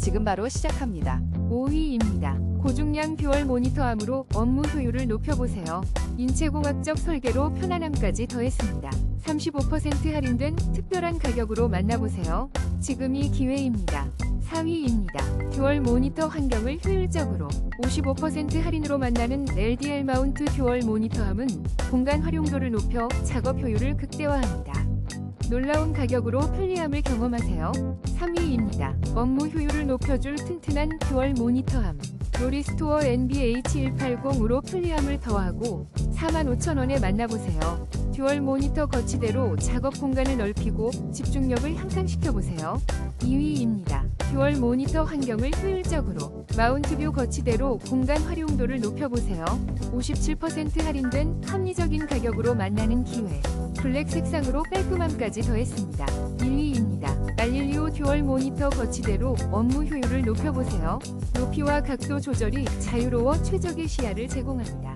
지금 바로 시작합니다. 5위입니다. 고중량 듀얼 모니터함으로 업무 효율을 높여보세요. 인체공학적 설계로 편안함까지 더했습니다. 35% 할인된 특별한 가격으로 만나보세요. 지금이 기회입니다. 4위입니다. 듀얼 모니터 환경을 효율적으로 55% 할인으로 만나는 LDL 마운트 듀얼 모니터함은 공간 활용도를 높여 작업 효율을 극대화합니다. 놀라운 가격으로 편리함을 경험하세요. 3위입니다. 업무 효율을 높여줄 튼튼한 듀얼 모니터함. 요리스토어 NBH180으로 편리함을 더하고 45,000원에 만나보세요. 듀얼 모니터 거치대로 작업 공간을 넓히고 집중력을 향상시켜보세요. 2위입니다. 듀얼 모니터 환경을 효율적으로 마운트뷰 거치대로 공간 활용도를 높여보세요. 57% 할인된 합리적인 가격으로 만나는 기회. 블랙 색상으로 깔끔함까지 더했습니다. 1위입니다. 갈릴리오 듀얼 모니터 거치대로 업무 효율을 높여보세요. 높이와 각도 조절이 자유로워 최적의 시야를 제공합니다.